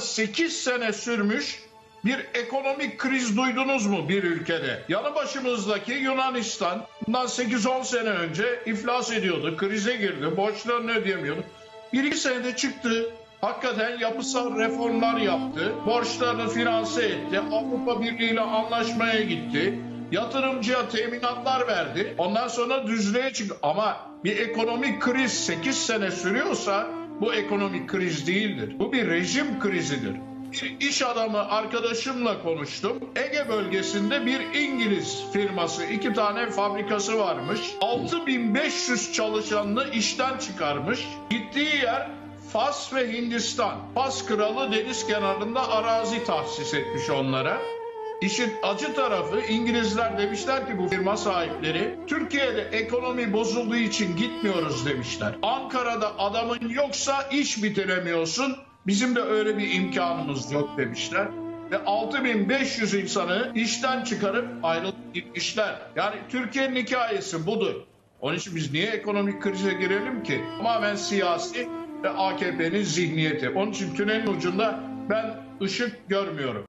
8 sene sürmüş bir ekonomik kriz duydunuz mu bir ülkede? Yanı başımızdaki Yunanistan bundan 8-10 sene önce iflas ediyordu, krize girdi, borçlarını ödeyemiyordu. Bir iki senede çıktı. Hakikaten yapısal reformlar yaptı. Borçlarını finanse etti. Avrupa Birliği ile anlaşmaya gitti. Yatırımcıya teminatlar verdi. Ondan sonra düzlüğe çıktı. Ama bir ekonomik kriz 8 sene sürüyorsa bu ekonomik kriz değildir. Bu bir rejim krizidir. İş adamı arkadaşımla konuştum. Ege bölgesinde bir İngiliz firması, iki tane fabrikası varmış. 6500 çalışanını işten çıkarmış. Gittiği yer Fas ve Hindistan. Fas kralı deniz kenarında arazi tahsis etmiş onlara. İşin acı tarafı İngilizler demişler ki bu firma sahipleri Türkiye'de ekonomi bozulduğu için gitmiyoruz demişler. Ankara'da adamın yoksa iş bitiremiyorsun. Bizim de öyle bir imkanımız yok demişler. Ve 6500 insanı işten çıkarıp ayrılıp gitmişler. Yani Türkiye'nin hikayesi budur. Onun için biz niye ekonomik krize girelim ki? Tamamen siyasi ve AKP'nin zihniyeti. Onun için tünelin ucunda ben ışık görmüyorum.